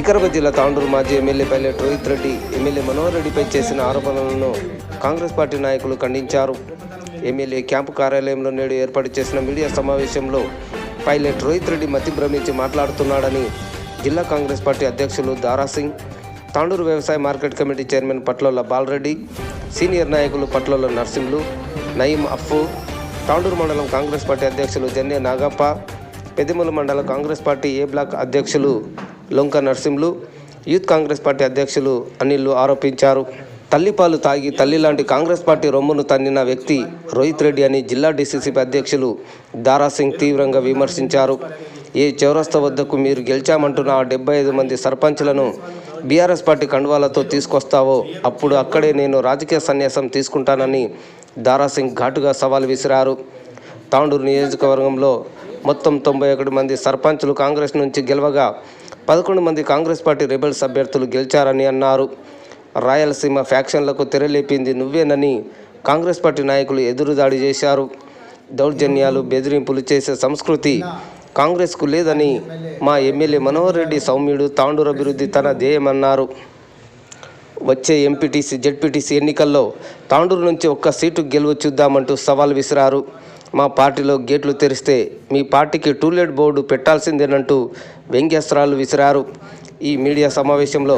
వికారాబాద్ జిల్లా తాండూరు మాజీ MLA pilot Rohith Reddy MLA Manohar రెడ్డిపై చేసిన ఆరోపణలను కాంగ్రెస్ పార్టీ నాయకులు ఖండించారు. ఎమ్మెల్యే క్యాంపు కార్యాలయంలో నేడు ఏర్పాటు చేసిన మీడియా సమావేశంలో పైలట్ రోహిత్ రెడ్డి మతి భ్రమించి మాట్లాడుతున్నాడని జిల్లా కాంగ్రెస్ పార్టీ అధ్యక్షులు దారాసింగ్ తాండూరు వ్యవసాయ market committee chairman Patlola Balreddy senior నాయకులు పట్లోల నర్సింహులు నయీం అఫ్ఫు తాండూరు మండలం కాంగ్రెస్ పార్టీ అధ్యక్షులు జన్నే నాగప్ప పెదిమూల మండల కాంగ్రెస్ పార్టీ ఏ బ్లాక్ అధ్యక్షులు Lonka Narsimhulu youth Congress party అధ్యక్షులు అనిల్లు ఆరోపించారు. తల్లిపాలు తాగి తల్లి లాంటి కాంగ్రెస్ పార్టీ రొమ్మును తన్నిన వ్యక్తి రోహిత్ రెడ్డి అని జిల్లా డీసీసీపీ అధ్యక్షులు దారాసింగ్ తీవ్రంగా విమర్శించారు. ఏ చౌరస్తా వద్దకు మీరు గెలిచామంటున్న ఆ డెబ్బై ఐదు మంది సర్పంచ్లను బీఆర్ఎస్ పార్టీ కండువాలతో తీసుకొస్తావో అప్పుడు అక్కడే నేను రాజకీయ సన్యాసం తీసుకుంటానని దారాసింగ్ ఘాటుగా సవాల్ విసిరారు. తాండూరు నియోజకవర్గంలో మొత్తం తొంభై ఒకటి మంది సర్పంచులు కాంగ్రెస్ నుంచి గెలవగా పదకొండు మంది కాంగ్రెస్ పార్టీ రెబల్స్ అభ్యర్థులు గెలిచారని అన్నారు. రాయలసీమ ఫ్యాక్షన్లకు తెరలేపింది నువ్వేనని కాంగ్రెస్ పార్టీ నాయకులు ఎదురుదాడి చేశారు. దౌర్జన్యాలు బెదిరింపులు చేసే సంస్కృతి కాంగ్రెస్కు లేదని మా ఎమ్మెల్యే మనోహర్ రెడ్డి సౌమ్యుడు తాండూరు అభివృద్ధి తన ధ్యేయమన్నారు. వచ్చే ఎంపీటీసీ జెడ్పీటీసీ ఎన్నికల్లో తాండూరు నుంచి ఒక్క సీటు గెలువ చూద్దామంటూ సవాల్ విసిరారు. మా పార్టీలో గేట్లు తెరిస్తే మీ పార్టీకి టూలెట్ బోర్డు పెట్టాల్సిందేనంటూ వ్యంగ్యాస్త్రాలు విసిరారు. ఈ మీడియా సమావేశంలో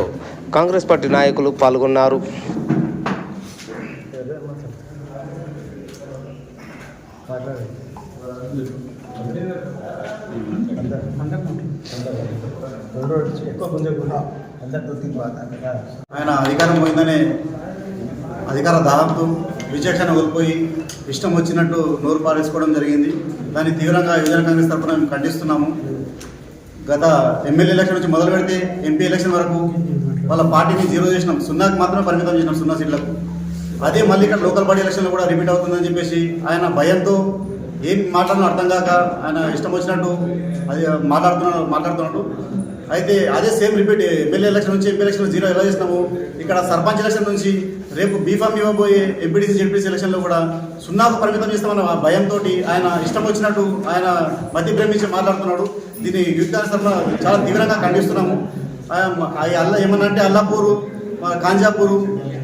కాంగ్రెస్ పార్టీ నాయకులు పాల్గొన్నారు. ఆయన అధికారం పోయిందనే అధికార దాహంతో విచక్షణ కోల్పోయి ఇష్టం వచ్చినట్టు నోరు పారేసుకోవడం జరిగింది. దాన్ని తీవ్రంగా యువజన కాంగ్రెస్ తరఫున మేము ఖండిస్తున్నాము. గత ఎమ్మెల్యే ఎలక్షన్ నుంచి మొదలు పెడితే ఎంపీ ఎలక్షన్ వరకు వాళ్ళ పార్టీని జీరో చేసినాం. సున్నాకి మాత్రమే పరిమితం చేసినాం సున్నా సీట్లకు. అదే మళ్ళీ ఇక్కడ లోకల్ బాడీ ఎలక్షన్లో కూడా రిపీట్ అవుతుందని చెప్పేసి ఆయన భయంతో ఏం మాట్లాడడం అర్థం కాక ఆయన ఇష్టం వచ్చినట్టు అది మాట్లాడుతున్నాడు మాట్లాడుతున్నాడు అయితే అదే సేమ్ రిపీట్ ఎమ్మెల్యే ఎలక్షన్ నుంచి ఎంపీ ఎలక్షన్ జీరో ఎలా చేసినాము? ఇక్కడ సర్పంచ్ ఎలక్షన్ నుంచి రేపు బీఫామ్ ఇవ్వబోయే ఎంపీడీసీ జెడ్పీసీ ఎలక్షన్లో కూడా సున్నాకు పరిమితం చేస్తామన్న ఆ భయంతో ఆయన ఇష్టం వచ్చినట్టు ఆయన మతి ప్రేమించి మాట్లాడుతున్నాడు. దీన్ని యుద్ధాన్ని చాలా తీవ్రంగా ఖండిస్తున్నాము. ఆ- ఆ అల్ల ఏమన్నా అంటే అల్లాపూరు కాంజాపూరు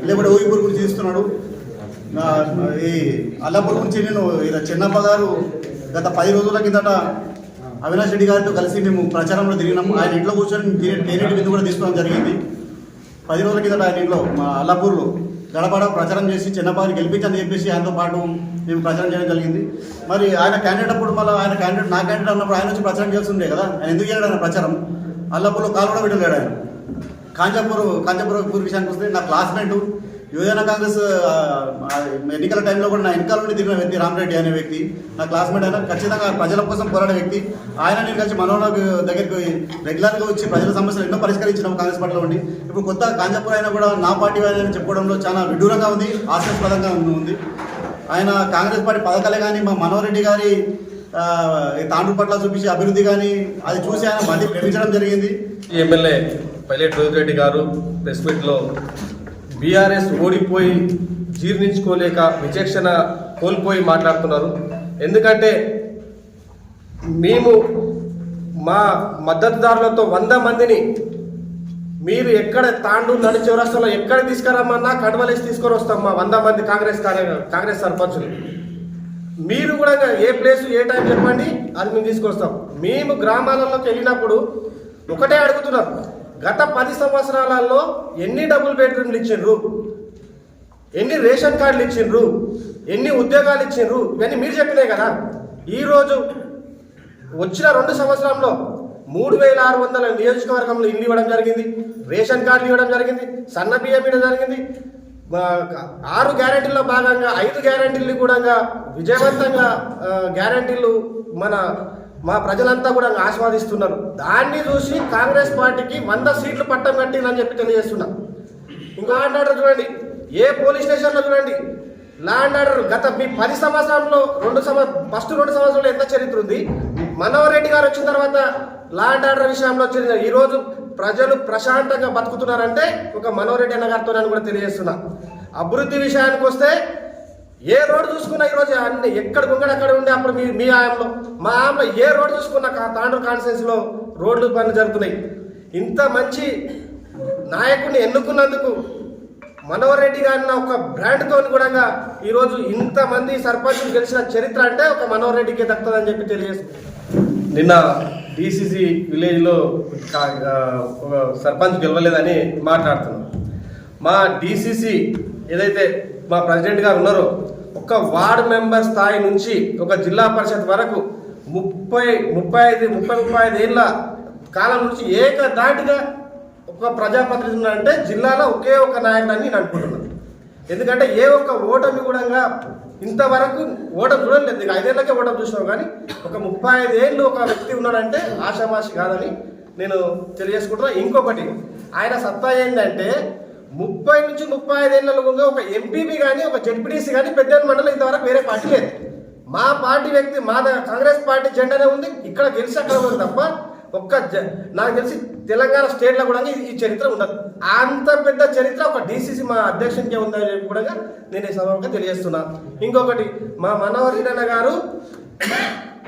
లేకపోతే ఓయిపూర్ గురించి తీస్తున్నాడు ఈ అల్లాపూర్ గురించి నేను ఇలా చిన్నప్ప గారు గత పది రోజుల కిందట అవినాష్ రెడ్డి గారితో కలిసి మేము ప్రచారంలో తిరిగినాము. ఆయన ఇంట్లో కూర్చొని తేనె- విందు కూడా తీసుకోవడం జరిగింది. పది రోజుల కిందట ఆయన ఇంట్లో మా అల్లాపూర్లో గడపడ ప్రచారం చేసి చిన్నపాటి గెలిపించని చెప్పేసి ఆయనతో పాటు మేము ప్రచారం చేయడం జరిగింది. మరి ఆయన క్యాండిడేట్ అప్పుడు మళ్ళీ ఆయన క్యాండిడేట్ నా క్యాండిడేట్ అన్నప్పుడు ఆయన వచ్చి ప్రచారం చేసి ఉండే కదా? ఆయన ఎందుకు చేయడం ఆయన ప్రచారం? అల్లాపూర్లో కాలు కూడా పెట్టలేడు ఆయన. కాంచాపూర్ కాంచాపూర్ విషయానికి వస్తే నా క్లాస్మేట్ యువజన కాంగ్రెస్ ఎన్నికల టైంలో కూడా నా వెనకాల నుండి తిరిగిన వ్యక్తి రామరెడ్డి అనే వ్యక్తి నా క్లాస్మేట్ అయినా ఖచ్చితంగా ప్రజల కోసం పోరాడే వ్యక్తి. ఆయన నేను కలిసి మనోహర్ దగ్గరికి రెగ్యులర్గా వచ్చి ప్రజల సమస్యలు ఎన్నో పరిష్కరించడం కాంగ్రెస్ పార్టీలో ఉండి. ఇప్పుడు కొత్త కాంజాపూర్ అయినా కూడా నా పార్టీ అని చెప్పుకోవడంలో చాలా విడ్డూరంగా ఉంది ఆశాస్పదంగా ఉంది. ఆయన కాంగ్రెస్ పార్టీ పథకాలే కానీ మా మనోహరెడ్డి గారి తాండ్రు పట్ల చూపించే అభివృద్ధి కానీ అది చూసి ఆయన మళ్ళీ ప్రేమించడం జరిగింది. ఈ ఎమ్మెల్యే పైలట్ రోహిత్ రెడ్డి గారు ప్రెస్ మీట్లో బీఆర్ఎస్ ఓడిపోయి జీర్ణించుకోలేక విచక్షణ కోల్పోయి మాట్లాడుతున్నారు. ఎందుకంటే మేము మా మద్దతుదారులతో వంద మందిని మీరు ఎక్కడ తాండు నడి చౌరస్తాలో ఎక్కడ తీసుకురమ్మన్నా కడవలేసి తీసుకొని వస్తాం మా వంద మంది కాంగ్రెస్ కాంగ్రెస్ సర్పంచులు. మీరు కూడా ఏ ప్లేస్ ఏ టైం చెప్పండి అది మేము తీసుకొస్తాం. మేము గ్రామాలలోకి వెళ్ళినప్పుడు ఒకటే అడుగుతున్నారు. గత పది సంవత్సరాలలో ఎన్ని డబుల్ బెడ్రూమ్లు ఇచ్చిండ్రు? ఎన్ని రేషన్ కార్డులు ఇచ్చిండ్రు? ఎన్ని ఉద్యోగాలు ఇచ్చిండ్రు? ఇవన్నీ మీరు చెప్పినాయి కదా. ఈరోజు వచ్చిన రెండు సంవత్సరంలో మూడు వేల ఆరు వందల నియోజకవర్గంలో ఇల్లు ఇవ్వడం జరిగింది రేషన్ కార్డులు ఇవ్వడం జరిగింది సన్న బియ్యం ఇవ్వడం జరిగింది. ఆరు గ్యారెంటీల్లో భాగంగా ఐదు గ్యారెంటీలు కూడా విజయవంతంగా గ్యారంటీలు గ్యారెంటీలు మన మా ప్రజలంతా కూడా ఆస్వాదిస్తున్నారు. దాన్ని చూసి కాంగ్రెస్ పార్టీకి వంద సీట్లు పట్టం కట్టిందని చెప్పి తెలియజేస్తున్నా. ఇంకా ల్యాండ్ ఆర్డర్ చూడండి. ఏ పోలీస్ స్టేషన్లో చూడండి. ల్యాండ్ ఆర్డర్ గత మీ పది సంవత్సరంలో రెండు సంవత్సరం ఫస్ట్ రెండు సంవత్సరంలో ఎంత చరిత్ర ఉంది? మనోహర్ రెడ్డి గారు వచ్చిన తర్వాత ల్యాండ్ ఆర్డర్ విషయంలో వచ్చిన ఈరోజు ప్రజలు ప్రశాంతంగా బతుకుతున్నారంటే ఒక మనోహర్ రెడ్డి అన్న గారితో నేను కూడా తెలియజేస్తున్నా. అభివృద్ధి విషయానికి వస్తే ఏ రోడ్డు చూసుకున్నా ఈరోజు అన్ని ఎక్కడ గుంగడ అక్కడ ఉండే అప్పుడు మీ మీ ఆయంలో. మా ఆయంలో ఏ రోడ్డు చూసుకున్నా కా- తాండూరు కాన్స్టిట్యూన్సీలో రోడ్లు పనులు జరుగుతున్నాయి. ఇంత మంచి నాయకుడిని ఎన్నుకున్నందుకు మనోహర్ రెడ్డి గారిన ఒక బ్రాండ్తో కూడా ఈరోజు ఇంతమంది సర్పంచ్ గెలిచిన చరిత్ర అంటే ఒక మనోహర్ రెడ్డికే దక్కుతుందని చెప్పి తెలియజేస్తుంది నిన్న డిసిసి విలేజ్లో సర్పంచ్ గెలవలేదని మాట్లాడుతున్నాం. మా డిసిసి ఏదైతే మా ప్రెసిడెంట్ గారు ఉన్నారు. ఒక వార్డ్ మెంబర్ స్థాయి నుంచి ఒక జిల్లా పరిషత్ వరకు ముప్పై ముప్పై ఐదు ముప్పై ముప్పై ఐదు ఏళ్ళ కాలం నుంచి ఏకదాటిగా ఒక ప్రజాప్రతినిధి ఉన్నారంటే జిల్లాలో ఒకే ఒక నాయకుడని నేను అనుకుంటున్నాను. ఎందుకంటే ఏ ఒక్క ఓటమి కూడా ఇంతవరకు ఓటమి చూడలేదు. ఇక ఐదేళ్ళకే ఓటమి చూసినాం కానీ ఒక ముప్పై ఐదు ఏళ్ళు ఒక వ్యక్తి ఉన్నాడంటే ఆషామాషి కాదని నేను తెలియజేసుకుంటున్నా. ఇంకొకటి ఆయన సత్తా ఏంటంటే ముప్పై నుంచి ముప్పై ఐదేళ్ళలో ఉన్న ఒక ఎంపీపీ కానీ ఒక జడ్పీటీసీ కానీ పెద్ద మండలం ఇంతవరకు వేరే పార్టీ లేదు. మా పార్టీ వ్యక్తి మా కాంగ్రెస్ పార్టీ జెండానే ఉంది. ఇక్కడ గెలిచి అక్కడ ఉంది తప్ప ఒక్క నాకు తెలిసి తెలంగాణ స్టేట్లో కూడా ఈ- ఈ చరిత్ర ఉండదు. అంత పెద్ద చరిత్ర ఒక డీసీసీ మా అధ్యక్షునికే ఉందని చెప్పి కూడా నేను ఈ సభగా తెలియజేస్తున్నా. ఇంకొకటి మా మనోహర్ హిరణ గారు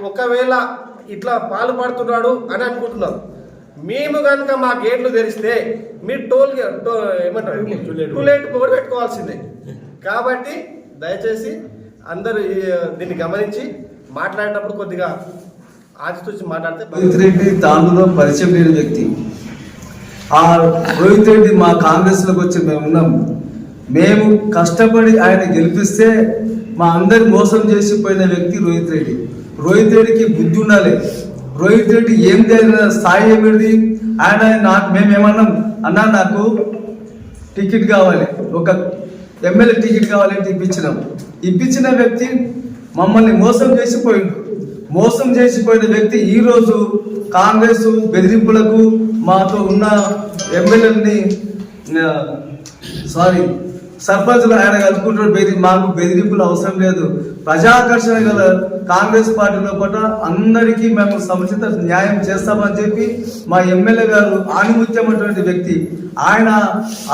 ఒకవేళ ఇట్లా పాలు పడుతున్నాడు అని అనుకుంటున్నారు మేము కనుక మా గేట్లు తెరిస్తే మీరు టోల్ ఏమంటారు? టూలేట్ కూడా పెట్టుకోవాల్సిందే. కాబట్టి దయచేసి అందరూ దీన్ని గమనించి మాట్లాడేటప్పుడు కొద్దిగా ఆచితూచి మాట్లాడితే రోహిత్ రెడ్డి తాండూలో పరిచయం లేని వ్యక్తి. ఆ రోహిత్ రెడ్డి మా కాంగ్రెస్లోకి వచ్చి మేము ఉన్నాం. మేము కష్టపడి ఆయన గెలిపిస్తే మా అందరి మోసం చేసిపోయిన వ్యక్తి రోహిత్ రెడ్డి. రోహిత్ రెడ్డికి బుద్ధి ఉండాలి. రోహిత్ రెడ్డి ఏం జరిగిన స్థాయి ఏమిటి ఆయన నాకు మేమేమన్నాం? అన్నా నాకు టికెట్ కావాలి. ఒక ఎమ్మెల్యే టికెట్ కావాలంటే ఇప్పించినాం. ఇప్పించిన వ్యక్తి మమ్మల్ని మోసం చేసిపోయిండు. మోసం చేసిపోయిన వ్యక్తి ఈరోజు కాంగ్రెస్ బెదిరింపులకు మాతో ఉన్న ఎమ్మెల్యేని సారీ సర్పంచులు ఆయన కలుపుకుంటున్నారు బెదిరి మాకు బెదిరింపులు అవసరం లేదు. ప్రజాకర్షణ గల కాంగ్రెస్ పార్టీ లోపల అందరికీ మేము సముచిత న్యాయం చేస్తామని చెప్పి మా ఎమ్మెల్యే గారు ఆణిముత్యమైనటువంటి వ్యక్తి. ఆయన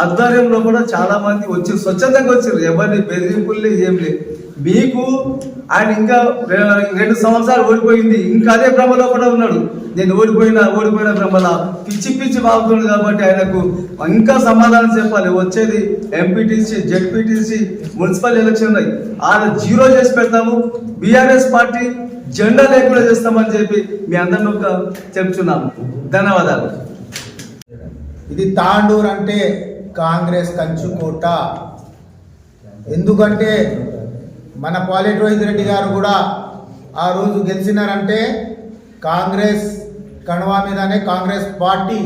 ఆధ్వర్యంలో కూడా చాలా మంది వచ్చి స్వచ్ఛందంగా వచ్చారు. ఎవరిని బెదిరింపులు లేదు, ఏం లేదు. మీకు ఆయన ఇంకా రెండు సంవత్సరాలు ఓడిపోయింది. ఇంకా అదే భ్రమలో కూడా ఉన్నాడు. నేను ఓడిపోయినా ఓడిపోయిన బ్రహ్మల. పిచ్చి పిచ్చి బాగుతుంది కాబట్టి ఆయనకు ఇంకా సమాధానం చెప్పాలి. వచ్చేది ఎంపీటీసీ జెడ్పీటీసీ మున్సిపల్ ఎలక్షన్ ఉన్నాయి. ఆయన జీరో చేసి పెడతాము. బీఆర్ఎస్ పార్టీ జెండా లేకుండా చేస్తామని చెప్పి మీ అందరిని ఒక చెప్తున్నాము. ధన్యవాదాలు. ఇది తాండూర్ అంటే కాంగ్రెస్ కంచుకోట ఎందుకంటే మన పాలెట్ రోహిత్ రెడ్డి గారు కూడా ఆ రోజు గెలిచినారంటే కాంగ్రెస్ కణవా మీదనే కాంగ్రెస్ పార్టీ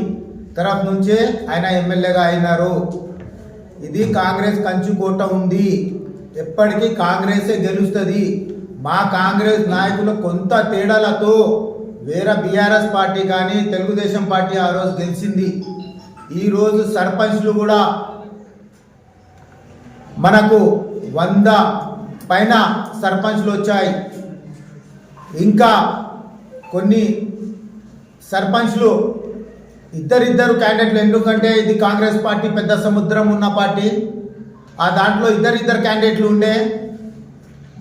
తరఫు నుంచే ఆయన ఎమ్మెల్యేగా అయినారు. ఇది కాంగ్రెస్ కంచుకోట ఉంది. ఎప్పటికీ కాంగ్రెసే గెలుస్తుంది. మా కాంగ్రెస్ నాయకులు కొంత తేడాలతో వేరే బీఆర్ఎస్ పార్టీ కానీ తెలుగుదేశం పార్టీ ఆ రోజు గెలిచింది. ఈరోజు సర్పంచ్లు కూడా మనకు వంద పైన సర్పంచ్లు వచ్చాయి. ఇంకా కొన్ని సర్పంచ్లు ఇద్దరిద్దరు క్యాండిడేట్లు ఎందుకంటే ఇది కాంగ్రెస్ పార్టీ పెద్ద సముద్రం ఉన్న పార్టీ. ఆ దాంట్లో ఇద్దరిద్దరు క్యాండిడేట్లు ఉండే.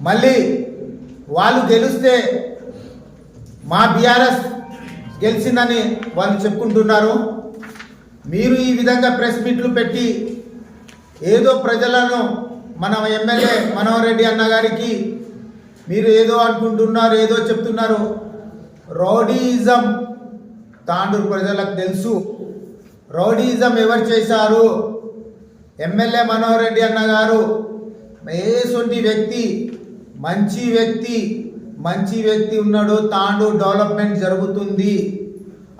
మళ్ళీ వాళ్ళు గెలిస్తే మా బీఆర్ఎస్ గెలిచిందని వాళ్ళు చెప్పుకుంటున్నారు. మీరు ఈ విధంగా ప్రెస్ మీట్లు పెట్టి ఏదో ప్రజలను మన ఎమ్మెల్యే మనోహర్ రెడ్డి అన్న గారికి మీరు ఏదో అనుకుంటున్నారు ఏదో చెప్తున్నారు. రౌడీయిజం తాండూరు ప్రజలకు తెలుసు. రౌడీజం ఎవరు చేశారు? ఎమ్మెల్యే మనోహర్ రెడ్డి అన్న గారు. ఏసొంటి వ్యక్తి మంచి వ్యక్తి మంచి వ్యక్తి ఉన్నాడు. తాండు డెవలప్మెంట్ జరుగుతుంది.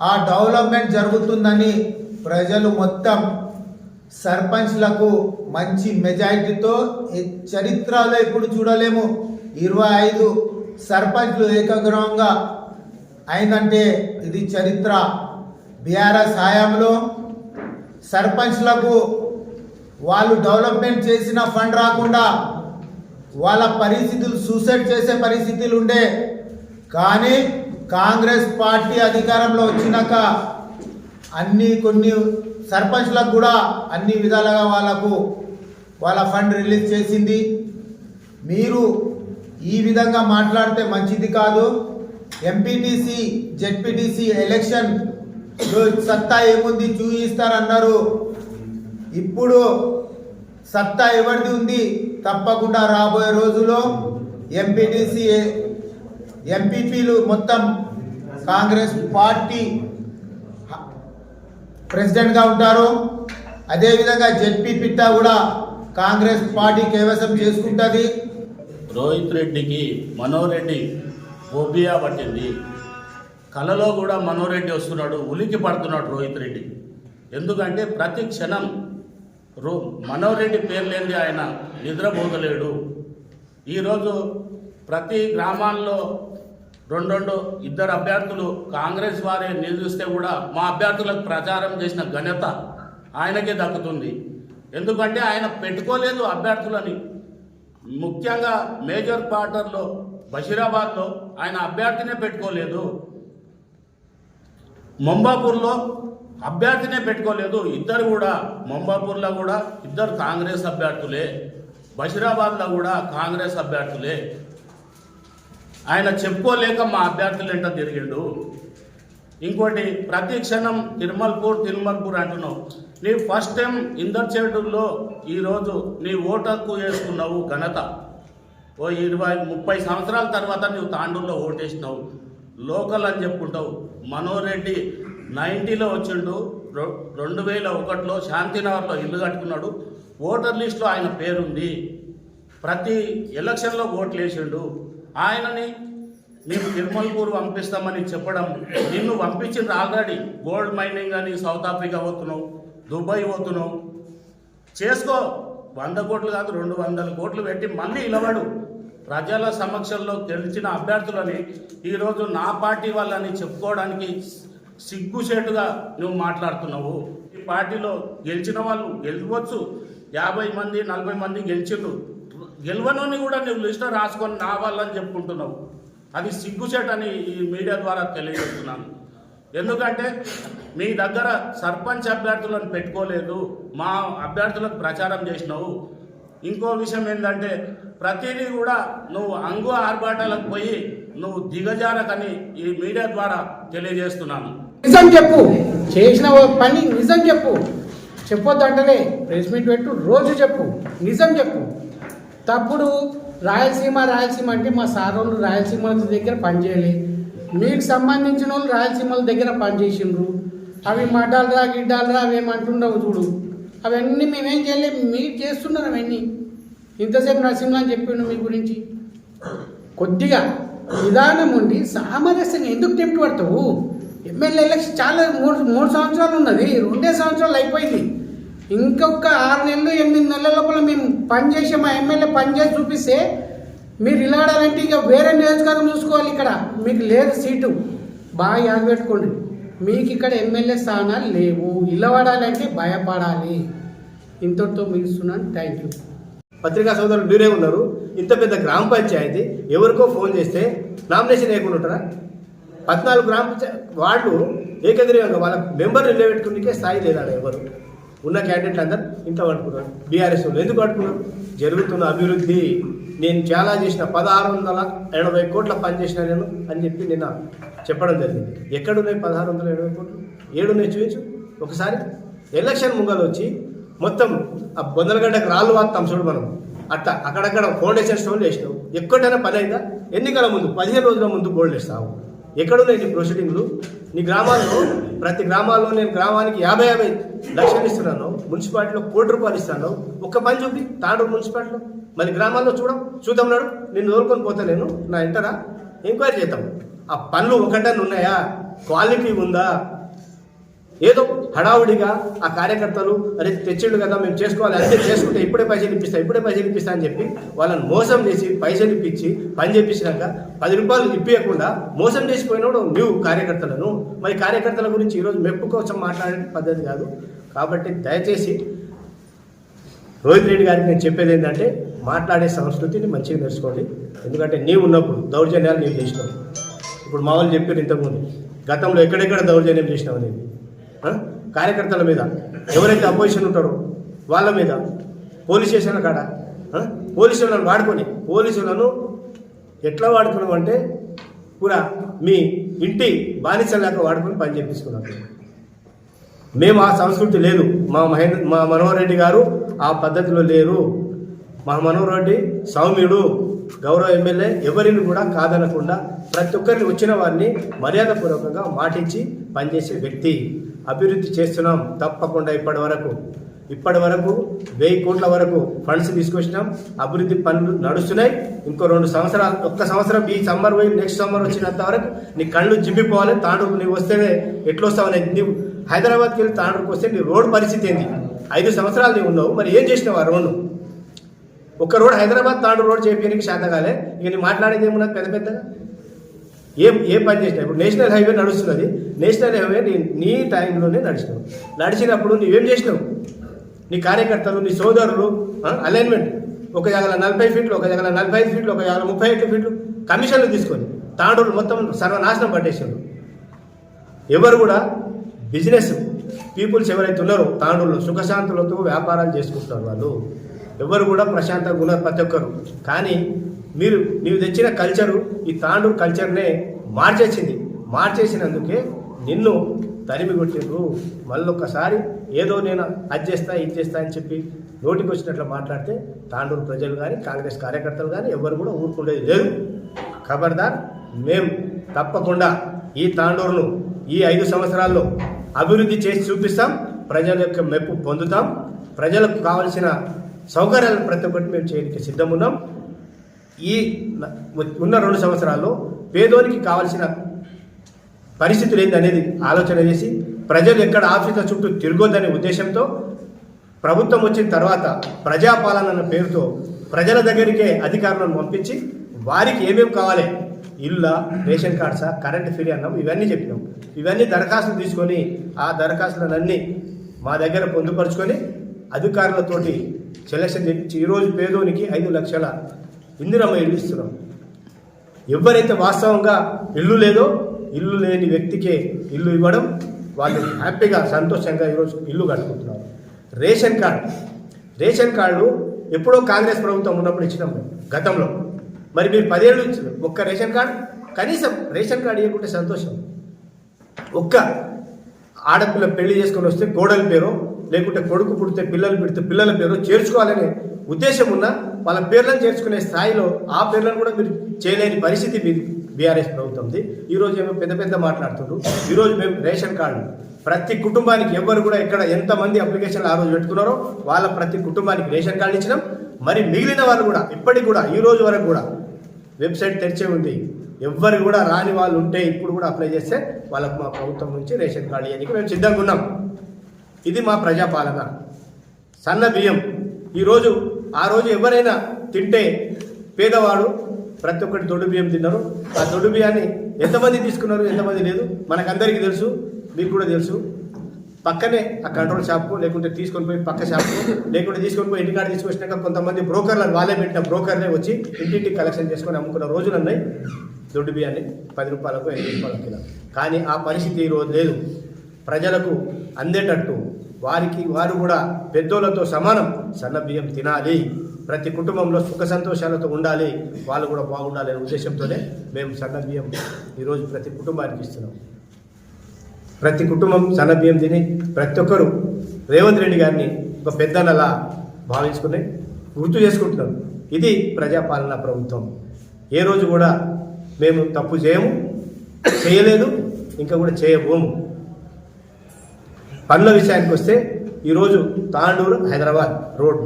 ఆ డెవలప్మెంట్ జరుగుతుందని ప్రజలు మొత్తం సర్పంచ్లకు మంచి మెజారిటీతో చరిత్రలో ఎప్పుడు చూడలేము. ఇరవై ఐదు సర్పంచ్లు ఏకగ్రహంగా అయిందంటే ఇది చరిత్ర. బీఆర్ఎస్ హయాంలో సర్పంచ్లకు వాళ్ళు డెవలప్మెంట్ చేసిన ఫండ్ రాకుండా వాళ్ళ పరిస్థితులు సూసైడ్ చేసే పరిస్థితులు ఉండే. కానీ కాంగ్రెస్ పార్టీ అధికారంలో వచ్చినాక అన్ని కొన్ని సర్పంచ్లకు కూడా అన్ని విధాలుగా వాళ్ళకు వాళ్ళ ఫండ్ రిలీజ్ చేసింది. మీరు ఈ విధంగా మాట్లాడితే మంచిది కాదు. ఎంపీటీసీ జెడ్పీటీసీ ఎలక్షన్ సత్తా ఏముంది చూయిస్తారన్నారు. ఇప్పుడు సత్తా ఎవరిది ఉంది? తప్పకుండా రాబోయే రోజులో ఎంపీటీసీ ఎంపీపీలు మొత్తం కాంగ్రెస్ పార్టీ ప్రెసిడెంట్గా ఉంటారు. అదేవిధంగా జెడ్పీ పిట్టా కూడా కాంగ్రెస్ పార్టీ కైవసం చేసుకుంటుంది. రోహిత్ రెడ్డికి మనోరెడ్డి ఫోబియా పట్టింది. కలలో కూడా మనోరెడ్డి వస్తున్నాడు ఉలికి పడుతున్నాడు రోహిత్ రెడ్డి. ఎందుకంటే ప్రతి క్షణం రో మనోరెడ్డి పేరు లేనిది ఆయన నిద్రపోతలేడు. ఈరోజు ప్రతి గ్రామాల్లో రెండు రెండు ఇద్దరు అభ్యర్థులు కాంగ్రెస్ వారే నిలుస్తే కూడా మా అభ్యర్థులకు ప్రచారం చేసిన ఘనత ఆయనకే దక్కుతుంది. ఎందుకంటే ఆయన పెట్టుకోలేదు అభ్యర్థులని. ముఖ్యంగా మేజర్ క్వార్టర్లో బషీరాబాద్లో ఆయన అభ్యర్థినే పెట్టుకోలేదు. మొంబాపూర్లో అభ్యర్థినే పెట్టుకోలేదు. ఇద్దరు కూడా మొంబాపూర్లో కూడా ఇద్దరు కాంగ్రెస్ అభ్యర్థులే. బషీరాబాద్లో కూడా కాంగ్రెస్ అభ్యర్థులే. ఆయన చెప్పుకోలేక మా అభ్యర్థులు ఎంట తిరిగిండు. ఇంకోటి ప్రతి క్షణం తిరుమల్పూర్ తిరుమల్పూర్ అంటున్నావు. నీ ఫస్ట్ టైం ఇందర్చేడులో ఈరోజు నీ ఓటు హక్కు వేసుకున్నావు ఘనత. ఓ ఇరవై ముప్పై సంవత్సరాల తర్వాత నువ్వు తాండూరులో ఓటేసినావు లోకల్ అని చెప్పుకుంటావు. మనోరెడ్డి నైంటీలో వచ్చిండు రెండు వేల ఒకటిలో శాంతినగర్లో ఇల్లు కట్టుకున్నాడు. ఓటర్ లిస్టులో ఆయన పేరుంది. ప్రతి ఎలక్షన్లో ఓట్లు వేసిండు. ఆయనని మేము తిరుమలపూర్ పంపిస్తామని చెప్పడం నిన్ను పంపించింది ఆల్రెడీ. గోల్డ్ మైనింగ్ అని సౌత్ ఆఫ్రికా పోతున్నావు దుబాయ్ పోతున్నావు. చేసుకో. వంద కోట్లు కాదు రెండు వందల కోట్లు పెట్టి మళ్ళీ ఇలవడు ప్రజల సమక్షంలో గెలిచిన అభ్యర్థులని ఈరోజు నా పార్టీ వాళ్ళని చెప్పుకోవడానికి సిగ్గుసేటుగా నువ్వు మాట్లాడుతున్నావు. ఈ పార్టీలో గెలిచిన వాళ్ళు గెలవచ్చు. యాభై మంది నలభై మంది గెలిచిండ్రు. గెలవనని కూడా నువ్వు లిస్ట్ రాసుకొని నా వాళ్ళని చెప్పుకుంటున్నావు. అది సిగ్గుసేట్ అని ఈ మీడియా ద్వారా తెలియజేస్తున్నాను. ఎందుకంటే మీ దగ్గర సర్పంచ్ అభ్యర్థులను పెట్టుకోలేదు మా అభ్యర్థులకు ప్రచారం చేసినావు. ఇంకో విషయం ఏంటంటే ప్రతిదీ కూడా నువ్వు అంగు ఆర్భాటాలకు పోయి నువ్వు దిగజారకని ఈ మీడియా ద్వారా తెలియజేస్తున్నాను. నిజం చెప్పు. చేసిన పని నిజం చెప్పు. చెప్పొద్దంటనే ప్రెస్ మీట్ పెట్టు రోజు చెప్పు. నిజం చెప్పు. తప్పుడు రాయలసీమ రాయలసీమ అంటే మా సారోళ్ళు రాయలసీమ దగ్గర పనిచేయలేదు మీకు సంబంధించిన వాళ్ళు రాయలసీమల దగ్గర పనిచేసిండ్రు. అవి మడ్డాలరా గిడ్డాలరా అవి ఏమంటుండవు చూడు. అవన్నీ మేమేం చేయలేము మీరు చేస్తున్నారు అవన్నీ. ఇంతసేపు నరసింహ అని చెప్పిండు మీ గురించి. కొద్దిగా విధానం ఉండి సామరస్యంగా ఎందుకు టెంప్ట్ పడతావు? ఎమ్మెల్యే ఎలక్షన్ చాలా మూడు మూడు సంవత్సరాలు ఉన్నది రెండే సంవత్సరాలు అయిపోయింది. ఇంకొక ఆరు నెలలు ఎనిమిది నెలల లోపల మేము పనిచేసే మా ఎమ్మెల్యే పనిచేసి చూపిస్తే మీరు ఇలా ఆడాలంటే ఇక వేరే నియోజకవర్గం చూసుకోవాలి ఇక్కడ. మీకు లేదు సీటు. బాగా యాద పెట్టుకోండి. మీకు ఇక్కడ ఎమ్మెల్యే స్థానాలు లేవు. ఇలవడాలంటే భయపడాలి. ఇంతటితో ముగిస్తున్నాను. థ్యాంక్ యూ పత్రికా సోదరులు మీరే ఉన్నారు. ఇంత పెద్ద గ్రామ పంచాయతీ ఎవరికో ఫోన్ చేస్తే నామినేషన్ వేయకుండా ఉంటారా? పద్నాలుగు గ్రామ వాళ్ళు ఏకగ్రీవంగా వాళ్ళ మెంబర్ నిలబెట్టుకునే స్థాయి లేదా ఎవరు. ఉన్న క్యాండిడేట్లు అందరు ఇంత పట్టుకున్నారు బీఆర్ఎస్ వాళ్ళు ఎందుకు పట్టుకున్నారు జరుగుతున్న అభివృద్ధి. నేను చాలా చేసిన పదహారు వందల ఎనభై కోట్ల పనిచేసిన నేను అని చెప్పి నిన్న చెప్పడం జరిగింది. ఎక్కడున్నాయి పదహారు వందల ఎనభై కోట్లు? ఏడున్నాయి చూపించు. ఒకసారి ఎలక్షన్ ముంగలు వచ్చి మొత్తం ఆ బొందలగడ్డకు రాళ్ళు వాస్తాం చూడు మనం. అట్లా అక్కడక్కడ ఫౌండేషన్ స్టోన్ వేసినావు. ఎక్కడైనా పని అయిందా? ఎన్నికల ముందు పదిహేను రోజుల ముందు బోల్డ్ వేస్తావు. ఎక్కడున్నాయి నీ ప్రొసీడింగ్లు నీ గ్రామాల్లో ప్రతి గ్రామాల్లో నేను గ్రామానికి యాభై యాభై లక్షలు ఇస్తున్నాను మున్సిపాలిటీలో కోటి రూపాయలు ఇస్తాను. ఒక్క పని చూపి తాండూరు మున్సిపాలిటీలో. మరి గ్రామాల్లో చూడం చూద్దాం నాడు నేను తోలుకొని పోతా నా ఇంటరా? ఎంక్వైరీ చేద్దాం. ఆ పనులు ఒకటన్నా ఉన్నాయా? క్వాలిటీ ఉందా? ఏదో హడావుడిగా ఆ కార్యకర్తలు అరే తెచ్చిండు కదా మేము చేసుకోవాలి అంటే చేసుకుంటే ఇప్పుడే పైసలు ఇప్పిస్తా ఇప్పుడే పైసలు ఇప్పిస్తా అని చెప్పి వాళ్ళని మోసం చేసి పైసలు ఇప్పించి పని చేపించినాక పది రూపాయలు ఇప్పియకుండా మోసం చేసిపోయినాడు నువ్వు కార్యకర్తలను. మరి కార్యకర్తల గురించి ఈరోజు మెప్పు కోసం మాట్లాడే పద్ధతి కాదు. కాబట్టి దయచేసి రోహిత్ రెడ్డి గారికి నేను చెప్పేది ఏంటంటే మాట్లాడే సంస్కృతిని మంచిగా నేర్చుకోండి. ఎందుకంటే నీవు ఉన్నప్పుడు దౌర్జన్యాలు నీవు చేసినావు. ఇప్పుడు మా వాళ్ళు చెప్పారు ఇంతకుముందు గతంలో ఎక్కడెక్కడ దౌర్జన్యం చేసినావు అనేది. కార్యకర్తల మీద. ఎవరైతే అపోజిషన్ ఉంటారో వాళ్ళ మీద. పోలీస్ స్టేషన్ల కాడ. పోలీసులను వాడుకొని పోలీసులను ఎట్లా వాడుకున్నాం అంటే కూడా మీ ఇంటి బానిసలాగా వాడుకొని పని చేపించుకున్నాం మేము ఆ సంస్కృతి లేదు. మా మహేంద్ర మా మనోహర్ రెడ్డి గారు ఆ పద్ధతిలో లేరు. మా మనోహర్ రెడ్డి సౌమ్యుడు గౌరవ ఎమ్మెల్యే ఎవరిని కూడా కాదనకుండా ప్రతి ఒక్కరిని వచ్చిన వారిని మర్యాదపూర్వకంగా మాటించి పనిచేసే వ్యక్తి. అభివృద్ధి చేస్తున్నాం తప్పకుండా ఇప్పటి వరకు. ఇప్పటి వరకు వెయ్యి కోట్ల వరకు ఫండ్స్ తీసుకొచ్చినాం. అభివృద్ధి పనులు నడుస్తున్నాయి. ఇంకో రెండు సంవత్సరాలు ఒక్క సంవత్సరం ఈ సమ్మర్ పోయి నెక్స్ట్ సమ్మర్ వచ్చినంత వరకు నీ కళ్ళు జిమ్మిపోవాలి. తాండూరు నీవు వస్తేనే ఎట్లొస్తావు అనేది నీవు హైదరాబాద్కి వెళ్ళి తాండూరుకు వస్తే నీ రోడ్డు పరిస్థితి ఏంది? ఐదు సంవత్సరాలు నీవు ఉన్నావు. మరి ఏం చేసినావు ఆ రోడ్డు? ఒక్క రోడ్ హైదరాబాద్ తాండూరు రోడ్ చేయడానికి శాతకాలే ఇక నీ మాట్లాడేది ఏమున్నది పెద్ద పెద్దగా? ఏం ఏం పని చేసినా ఇప్పుడు నేషనల్ హైవే నడుస్తున్నది. నేషనల్ హైవే నీ నీ టైంలోనే నడిచినావు. నడిచినప్పుడు నువ్వేం చేసినావు? నీ కార్యకర్తలు నీ సోదరులు అలైన్మెంట్ ఒక జగల నలభై ఫీట్లు ఒక జగల నలభై ఐదు ఫీట్లు ఒక జగల ముప్పై ఐదు ఫీట్లు కమిషన్లు తీసుకొని తాండూరు మొత్తం సర్వనాశనం పట్టేశారు. ఎవరు కూడా బిజినెస్ పీపుల్స్ ఎవరైతే ఉన్నారో తాండూరులో సుఖశాంతులతో వ్యాపారాలు చేసుకుంటున్నారు వాళ్ళు ఎవరు కూడా ప్రశాంతంగా ఉన్నారు ప్రతి ఒక్కరు. కానీ మీరు నీవు తెచ్చిన కల్చరు ఈ తాండూరు కల్చర్నే మార్చేసింది. మార్చేసినందుకే నిన్ను తరిమి కొట్టిండ్రు. మళ్ళొక్కసారి ఏదో నేను అది చేస్తా ఇది చేస్తా అని చెప్పి నోటికి వచ్చినట్లు మాట్లాడితే తాండూరు ప్రజలు కానీ కాంగ్రెస్ కార్యకర్తలు కానీ ఎవరు కూడా ఊరుకుండేది లేదు. ఖబర్దార్ మేము తప్పకుండా ఈ తాండూరును ఈ ఐదు సంవత్సరాల్లో అభివృద్ధి చేసి చూపిస్తాం. ప్రజల యొక్క మెప్పు పొందుతాం. ప్రజలకు కావలసిన సౌకర్యాలను ప్రతి ఒక్కటి మేము చేయడానికి సిద్ధం ఉన్నాం ఈ ఉన్న రెండు సంవత్సరాల్లో పేదోనికి కావాల్సిన పరిస్థితులు ఏందనేది ఆలోచన చేసి ప్రజలు ఎక్కడ ఆఫీసుల చుట్టూ తిరగొద్దనే ఉద్దేశంతో ప్రభుత్వం వచ్చిన తర్వాత ప్రజాపాలన అన్న పేరుతో ప్రజల దగ్గరికే అధికారులను పంపించి వారికి ఏమేమి కావాలి? ఇల్లా రేషన్ కార్డ్సా కరెంట్ ఫ్రీ అన్నాం ఇవన్నీ చెప్పినాం. ఇవన్నీ దరఖాస్తులు తీసుకొని ఆ దరఖాస్తులన్నీ మా దగ్గర పొందుపరుచుకొని అధికారులతోటి సెలక్షన్ చేయించి ఈరోజు పేదోనికి ఐదు లక్షల ఇందిరమ్మ ఇల్లు ఇస్తున్నాం ఎవరైతే వాస్తవంగా ఇల్లు లేదో ఇల్లు లేని వ్యక్తికే ఇల్లు ఇవ్వడం వాళ్ళు హ్యాపీగా సంతోషంగా ఈరోజు ఇల్లు కట్టుకుంటున్నారు రేషన్ కార్డు. రేషన్ కార్డు ఎప్పుడో కాంగ్రెస్ ప్రభుత్వం ఉన్నప్పుడు ఇచ్చినాం గతంలో. మరి మీరు పదేళ్ళు ఇచ్చారు ఒక్క రేషన్ కార్డు? కనీసం రేషన్ కార్డు ఇవ్వకుంటే సంతోషం. ఒక్క ఆడపిల్ల పెళ్ళి చేసుకొని వస్తే గోడల పేరు లేకుంటే కొడుకు పుడితే పిల్లలు పెడితే పిల్లల పేరు చేర్చుకోవాలనే ఉద్దేశం ఉన్న వాళ్ళ పేర్లను చేర్చుకునే స్థాయిలో ఆ పేర్లను కూడా మీరు చేయలేని పరిస్థితి మీది బీఆర్ఎస్ ప్రభుత్వంది. ఈరోజు ఏమో పెద్ద పెద్ద మాట్లాడుతున్నారు ఈరోజు మేము రేషన్ కార్డు ప్రతి కుటుంబానికి ఎవరు కూడా ఎక్కడ ఎంతమంది అప్లికేషన్లు ఆ రోజు పెట్టుకున్నారో వాళ్ళ ప్రతి కుటుంబానికి రేషన్ కార్డు ఇచ్చినాం. మరి మిగిలిన వాళ్ళు కూడా ఇప్పటికి కూడా ఈ రోజు వరకు కూడా వెబ్సైట్ తెరిచే ఉంది. ఎవ్వరు కూడా రాని వాళ్ళు ఉంటే ఇప్పుడు కూడా అప్లై చేస్తే వాళ్ళకు మా ప్రభుత్వం నుంచి రేషన్ కార్డు ఇవ్వడానికి మేము సిద్ధంగా ఉన్నాం. ఇది మా ప్రజాపాలన. సన్న బియ్యం. ఈరోజు ఆ రోజు ఎవరైనా తింటే పేదవాడు ప్రతి ఒక్కటి దొడ్డు బియ్యం తిన్నారు. ఆ దొడ్డు బియ్యాన్ని ఎంతమంది తీసుకున్నారు ఎంతమంది లేదు? మనకందరికీ తెలుసు మీకు కూడా తెలుసు. పక్కనే ఆ కంట్రోల్ షాప్ లేకుంటే తీసుకొని పోయి పక్క షాప్కు లేకుంటే తీసుకొని పోయి ఇంటికాడ తీసుకొచ్చినాక కొంతమంది బ్రోకర్లను వాళ్ళే పెట్టిన బ్రోకర్లే వచ్చి ఇంటింటి కలెక్షన్ చేసుకొని అమ్ముకున్న రోజులు ఉన్నాయి. దొడ్డు బియ్యాన్ని పది రూపాయలకు ఎనిమిది రూపాయలకు కానీ ఆ పరిస్థితి ఈరోజు లేదు. ప్రజలకు అందేటట్టు వారికి వారు కూడా పెద్దోళ్ళతో సమానం. సన్న బియ్యం తినాలి. ప్రతి కుటుంబంలో సుఖ సంతోషాలతో ఉండాలి. వాళ్ళు కూడా బాగుండాలి అనే ఉద్దేశంతోనే మేము సన్న బియ్యం ఈరోజు ప్రతి కుటుంబానికి ఇస్తున్నాం. ప్రతి కుటుంబం సన్న బియ్యం తిని ప్రతి ఒక్కరు రేవంత్ రెడ్డి గారిని ఒక పెద్దనలా భావించుకుని గుర్తు చేసుకుంటున్నాం. ఇది ప్రజాపాలన ప్రభుత్వం. ఏ రోజు కూడా మేము తప్పు చేయము చేయలేదు ఇంకా కూడా చేయబోము. పనుల విషయానికి వస్తే ఈరోజు తాండూరు హైదరాబాద్ రోడ్డు.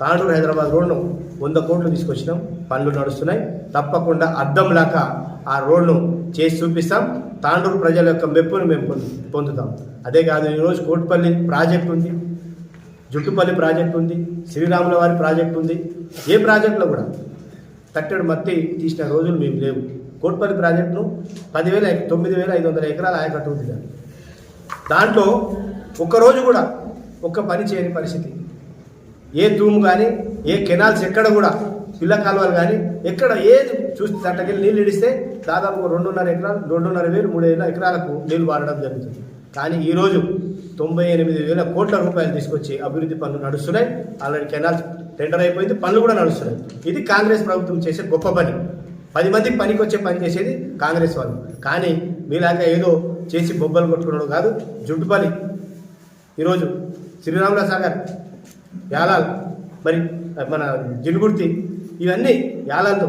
తాండూరు హైదరాబాద్ రోడ్ను వంద కోట్లు తీసుకొచ్చినాం. పనులు నడుస్తున్నాయి. తప్పకుండా అద్దంలాగా ఆ రోడ్ను చేసి చూపిస్తాం. తాండూరు ప్రజల యొక్క మెప్పును మేము పొందు పొందుతాం. అదే కాదు ఈరోజు కోటిపల్లి ప్రాజెక్ట్ ఉంది. జుట్టుపల్లి ప్రాజెక్ట్ ఉంది. శ్రీరాముల వారి ప్రాజెక్ట్ ఉంది. ఏ ప్రాజెక్టులో కూడా తట్టెడు మత్తి తీసిన రోజులు మేము లేవు. కోటిపల్లి ప్రాజెక్టును పదివేల తొమ్మిది వేల ఐదు వందల ఎకరాల ఆయకట్టు ఉంది దాంట్లో ఒక్కరోజు కూడా ఒక్క పని చేయని పరిస్థితి. ఏ తూము కానీ ఏ కెనాల్స్ ఎక్కడ కూడా పిల్ల కాలువలు కానీ ఎక్కడ ఏది చూసి తట్టకెళ్ళి నీళ్ళు ఇడిస్తే దాదాపు రెండున్నర ఎకరాలు రెండున్నర వేలు మూడు వేల ఎకరాలకు నీళ్ళు వాడడం జరుగుతుంది. కానీ ఈరోజు తొంభై ఎనిమిది వేల కోట్ల రూపాయలు తీసుకొచ్చి అభివృద్ధి పనులు నడుస్తున్నాయి. ఆల్రెడీ కెనాల్స్ టెండర్ అయిపోయింది పనులు కూడా నడుస్తున్నాయి. ఇది కాంగ్రెస్ ప్రభుత్వం చేసే గొప్ప పని. పది మందికి పనికి వచ్చే పని చేసేది కాంగ్రెస్ వాళ్ళు. కానీ మీలాగా ఏదో చేసి బొబ్బలు కొట్టుకున్నాడు కాదు. జుట్టుపల్లి ఈరోజు శ్రీరాముల సాగర్ యాలాల్ మరి మన జిలుగుర్తి ఇవన్నీ యాలాలతో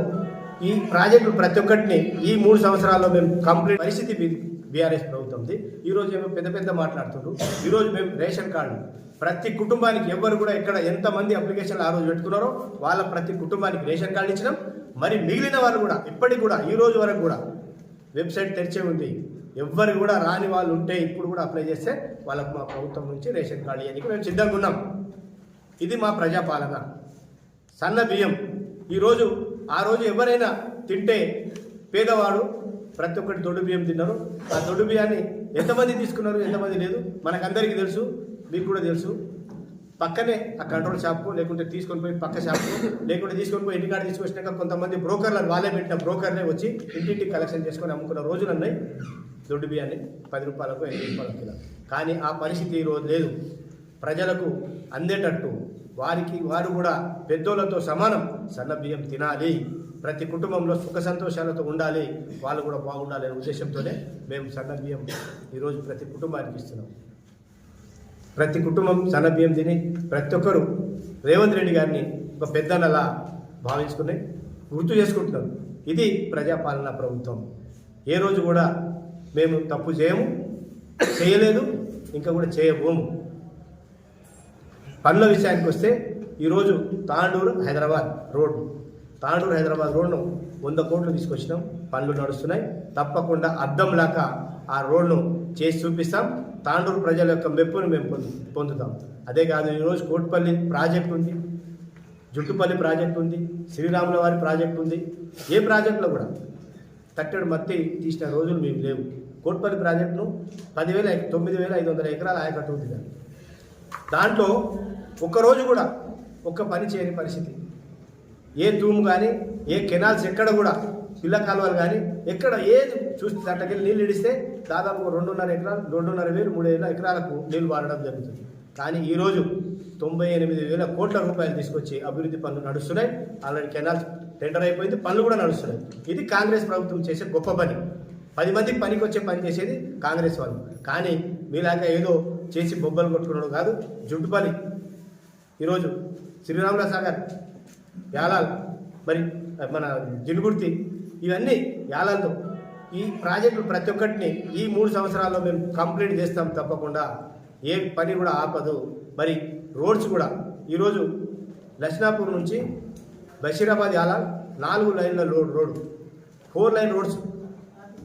ఈ ప్రాజెక్టులు ప్రతి ఒక్కటిని ఈ మూడు సంవత్సరాల్లో మేము కంప్లీట్ పరిస్థితి బీఆర్ఎస్ ప్రభుత్వంది. ఈరోజు మేము పెద్ద పెద్ద మాట్లాడుతుండ్రు. ఈరోజు మేము రేషన్ కార్డు ప్రతి కుటుంబానికి ఎవరు కూడా ఎక్కడ ఎంతమంది అప్లికేషన్లు ఆ రోజు పెట్టుకున్నారో వాళ్ళ ప్రతి కుటుంబానికి రేషన్ కార్డు ఇచ్చినాం. మరి మిగిలిన వాళ్ళు కూడా ఇప్పటికి కూడా ఈ రోజు వరకు కూడా వెబ్సైట్ తెరిచే ఉంది. ఎవ్వరు కూడా రాని వాళ్ళు ఉంటే ఇప్పుడు కూడా అప్లై చేస్తే వాళ్ళకు మా ప్రభుత్వం నుంచి రేషన్ కార్డు ఇవ్వడానికి మేము సిద్ధంగా ఉన్నాం. ఇది మా ప్రజాపాలన. సన్న బియ్యం. ఈరోజు ఆ రోజు ఎవరైనా తింటే పేదవాడు ప్రతి ఒక్కటి దొడ్డు బియ్యం తిన్నారు. ఆ దొడ్డు బియ్యాన్ని ఎంతమంది తీసుకున్నారు ఎంతమంది లేదు? మనకందరికీ తెలుసు మీకు కూడా తెలుసు. పక్కనే ఆ కంట్రోల్ షాపు లేకుంటే తీసుకొని పోయి పక్క షాపు లేకుంటే తీసుకొని పోయి ఇంటికాడ తీసుకొచ్చినాక కొంతమంది బ్రోకర్లు వాళ్ళే పెట్టిన బ్రోకర్లే వచ్చి ఇంటింటికి కలెక్షన్ చేసుకొని అమ్ముకున్న రోజులు ఉన్నాయి. దొడ్డు బియ్యాన్ని పది రూపాయలకు ఎనిమిది రూపాయలకు కిలో. కానీ ఆ పరిస్థితి ఈరోజు లేదు. ప్రజలకు అందేటట్టు వారికి వారు కూడా పెద్దోళ్ళతో సమానం. సన్న బియ్యం తినాలి. ప్రతి కుటుంబంలో సుఖ సంతోషాలతో ఉండాలి. వాళ్ళు కూడా బాగుండాలి అనే ఉద్దేశంతోనే మేము సన్న బియ్యం ఈరోజు ప్రతి కుటుంబానికి ఇస్తున్నాం. ప్రతి కుటుంబం సన్న బియ్యం తిని ప్రతి ఒక్కరు రేవంత్ రెడ్డి గారిని ఒక పెద్దనలా భావించుకుని గుర్తు చేసుకుంటున్నారు ఇది ప్రజాపాలన ప్రభుత్వం. ఏ రోజు కూడా మేము తప్పు చేయము చేయలేదు ఇంకా కూడా చేయబోము. పనుల విషయానికి వస్తే ఈరోజు తాండూరు హైదరాబాద్ రోడ్డు. తాండూరు హైదరాబాద్ రోడ్ను వంద కోట్లు తీసుకొచ్చినాం. పనులు నడుస్తున్నాయి. తప్పకుండా అద్దంలాగా ఆ రోడ్ను చేసి చూపిస్తాం. తాండూరు ప్రజల యొక్క మెప్పును మేము పొందు పొందుతాం. అదే కాదు ఈరోజు కోట్పల్లి ప్రాజెక్ట్ ఉంది. జుట్టుపల్లి ప్రాజెక్ట్ ఉంది. శ్రీరాముల వారి ప్రాజెక్ట్ ఉంది. ఏ ప్రాజెక్టులో కూడా తట్టెడు మత్తి తీసిన రోజులు మేము లేవు. కోట్పల్లి ప్రాజెక్టును పదివేల తొమ్మిది వేల ఐదు వందల ఎకరాల ఆయకట్టు ఉంది దాన్ని. దాంట్లో ఒక్కరోజు కూడా ఒక్క పని చేయని పరిస్థితి. ఏ తూము కానీ ఏ కెనాల్స్ ఎక్కడ కూడా పిల్ల కాలువలు కానీ ఎక్కడ ఏది చూస్తే దాంట్లోకి నీళ్ళు ఇడిస్తే దాదాపు రెండున్నర ఎకరాలు రెండున్నర వేలు మూడు వేల ఎకరాలకు నీళ్ళు వాడడం జరుగుతుంది. కానీ ఈరోజు తొంభై ఎనిమిది వేల కోట్ల రూపాయలు తీసుకొచ్చి అభివృద్ధి పనులు నడుస్తున్నాయి. ఆల్రెడీ కెనాల్స్ టెండర్ అయిపోయింది పనులు కూడా నడుస్తున్నాయి. ఇది కాంగ్రెస్ ప్రభుత్వం చేసే గొప్ప పని. పది మందికి పనికి వచ్చే పని చేసేది కాంగ్రెస్ వాళ్ళు. కానీ మీలాగా ఏదో చేసి బొబ్బలు కొట్టుకున్నాడు కాదు జుట్టుపల్లి. ఈరోజు శ్రీరాముల సాగర్ యాలాల్ మరి మన జిలుగుర్తి ఇవన్నీ యాలాలతో. ఈ ప్రాజెక్టులు ప్రతి ఒక్కటిని ఈ మూడు సంవత్సరాల్లో మేము కంప్లీట్ చేస్తాం తప్పకుండా. ఏ పని కూడా ఆపదు. మరి రోడ్స్ కూడా. ఈరోజు లక్ష్నాపూర్ నుంచి బషీరాబాద్ యాలాల్ నాలుగు లైన్ల road road four line roads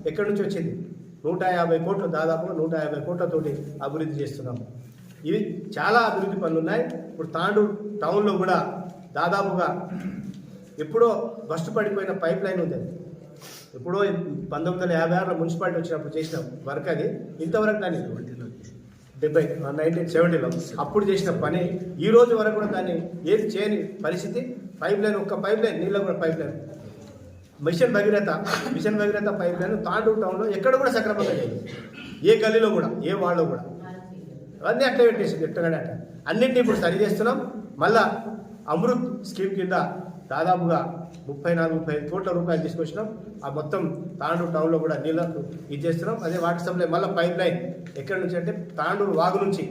ఎక్కడి నుంచి వచ్చింది? నూట యాభై కోట్లు దాదాపుగా నూట యాభై కోట్లతోటి అభివృద్ధి చేస్తున్నాము. ఇవి చాలా అభివృద్ధి పనులు ఉన్నాయి. ఇప్పుడు తాండూరు టౌన్లో కూడా దాదాపుగా ఎప్పుడో బస్టు పడిపోయిన పైప్ లైన్ ఉంది. ఎప్పుడో పంతొమ్మిది వందల యాభై ఆరులో మున్సిపాలిటీ వచ్చినప్పుడు చేసిన వర్క్ అది. ఇంతవరకు దాన్ని డెబ్బై నైన్టీన్ సెవెంటీలో అప్పుడు చేసిన పని. ఈ రోజు వరకు కూడా దాన్ని ఏది చేయని పరిస్థితి పైప్ లైన్ ఒక్క పైప్ లైన్ నీళ్ళ కూడా pipeline mission Bhagiratha mission Bhagiratha pipeline Tandur టౌన్లో ఎక్కడ కూడా సక్రమంగా లేదు. ఏ గల్లీలో కూడా ఏ వాళ్ళలో కూడా. అవన్నీ అట్లా పెట్టేసింది ఎట్టగానే అట్ట అన్నింటినీ ఇప్పుడు సరి చేస్తున్నాం. మళ్ళా అమృత్ స్కీమ్ కింద దాదాపుగా ముప్పై నాలుగు ముప్పై ఐదు కోట్ల రూపాయలు తీసుకొచ్చినాం. ఆ మొత్తం తాండూరు టౌన్లో కూడా నీళ్ళకు ఇది చేస్తున్నాం. అదే వాటర్ సప్లై మళ్ళీ పైప్ లైన్ ఎక్కడి నుంచి అంటే తాండూరు వాగు నుంచి.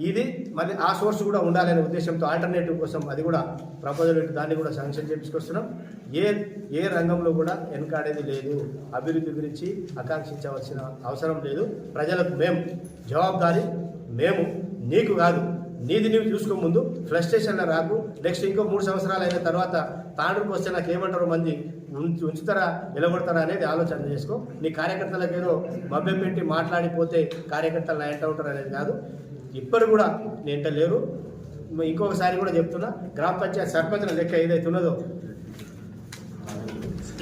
ఇది మరి ఆ సోర్స్ కూడా ఉండాలనే ఉద్దేశంతో ఆల్టర్నేటివ్ కోసం అది కూడా ప్రపోజల్ పెట్టి దాన్ని కూడా శాంక్షన్ చేపించుకొస్తున్నాం. ఏ ఏ రంగంలో కూడా వెనకాడేది లేదు. అభివృద్ధి గురించి ఆకాంక్షించవలసిన అవసరం లేదు. ప్రజలకు మేము జవాబారి మేము నీకు కాదు. నీది నీవు చూసుకో ముందు ఫ్లస్ట్రేషన్లో రాకు. నెక్స్ట్ ఇంకో మూడు సంవత్సరాలు అయిన తర్వాత తాండ్రుకు వస్తే నాకు ఏమంటారు మంది ఉంచు- ఉంచుతారా నిలబడతారా అనేది ఆలోచన చేసుకో. నీ కార్యకర్తలకు ఏదో మభ్యం పెట్టి మాట్లాడిపోతే కార్యకర్తలు నా ఎంట ఉంటారు అనేది కాదు. ఇప్పుడు కూడా నేంట లేరు. ఇంకొకసారి కూడా చెప్తున్నా గ్రామ పంచాయతీ సర్పంచ్ల లెక్క ఏదైతే ఉన్నదో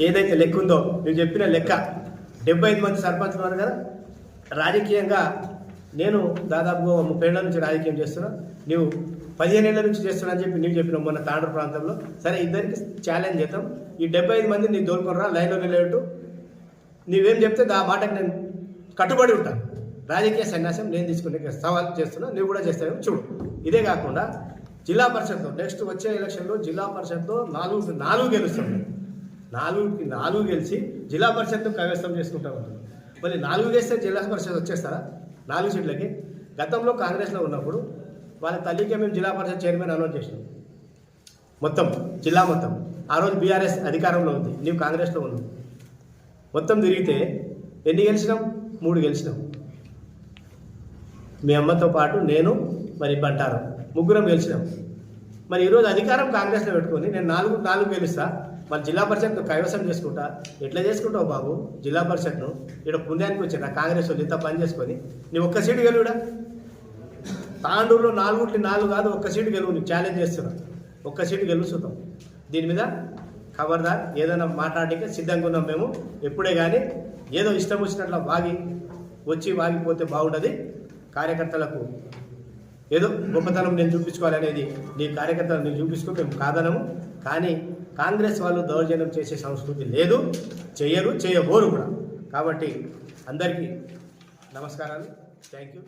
ఏదైతే లెక్క ఉందో నువ్వు చెప్పిన లెక్క డెబ్బై ఐదు మంది సర్పంచ్లు ఉన్నారు కదా రాజకీయంగా నేను దాదాపుగా ముప్పై ఏళ్ళ నుంచి రాజకీయం చేస్తున్నా. నువ్వు పదిహేను ఏళ్ళ నుంచి చేస్తున్నా అని చెప్పి నువ్వు చెప్పిన మొన్న తాండ్ర ప్రాంతంలో. సరే ఇద్దరికి ఛాలెంజ్ చేద్దాం. ఈ డెబ్బై ఐదు మంది నీ దోలుకొనరా లైన్లో నిలబెట్టు. నువ్వేం చెప్తే ఆ మాటకు నేను కట్టుబడి ఉంటాను రాజకీయ సన్యాసం నేను తీసుకునే సవాల్ చేస్తున్నా నువ్వు కూడా చేస్తావు చూడు. ఇదే కాకుండా జిల్లా పరిషత్ నెక్స్ట్ వచ్చే ఎలక్షన్లో జిల్లా పరిషత్లో నాలుగు నాలుగు గెలుస్తుంది నాలుగుకి నాలుగు గెలిచి జిల్లా పరిషత్ కైవసం ఉంటుంది మళ్ళీ నాలుగు గెలిస్తే జిల్లా పరిషత్ వచ్చేస్తారా? నాలుగు సీట్లకి. గతంలో కాంగ్రెస్లో ఉన్నప్పుడు వాళ్ళ తల్లికే మేము జిల్లా పరిషత్ చైర్మన్ అనౌన్స్ చేసినాం. మొత్తం జిల్లా మొత్తం. ఆ రోజు బీఆర్ఎస్ అధికారంలో ఉంది. నీవు కాంగ్రెస్లో ఉన్నావు. మొత్తం తిరిగితే ఎన్ని గెలిచినాం? మూడు గెలిచినాం. మీ అమ్మతో పాటు నేను మరి బంటారు. ముగ్గురం గెలిచినాం. మరి ఈరోజు అధికారం కాంగ్రెస్లో పెట్టుకొని నేను నాలుగు నాలుగు గెలుస్తా. మరి జిల్లా పరిషత్ను కైవసం చేసుకుంటా. ఎట్లా చేసుకుంటావు బాబు? జిల్లా పరిషత్ను ఇక్కడ పుణ్యానికి వచ్చిన కాంగ్రెస్ వాళ్ళు ఇంత పని చేసుకొని. నీ ఒక్క సీటు గెలువుడా తాండూరులో నాలుగుట్లు నాలుగు కాదు ఒక్క సీటు గెలువు నువ్వు ఛాలెంజ్ చేస్తున్నా. ఒక్క సీటు గెలుచుతాం దీని మీద ఖబర్దార్ ఏదైనా మాట్లాడడానికి సిద్ధంగా ఉన్నాం మేము. ఎప్పుడే కానీ ఏదో ఇష్టం వచ్చినట్ల వాగి వచ్చి వాగిపోతే బాగుంటుంది కార్యకర్తలకు ఏదో గొప్పతనం నేను చూపించుకోవాలనేది నీ కార్యకర్తలు నేను చూపించుకో మేము కాదనము. కానీ కాంగ్రెస్ వాళ్ళు దౌర్జన్యం చేసే సంస్కృతి లేదు చేయరు చేయబోరు కూడా. కాబట్టి అందరికీ నమస్కారాలు. Thank you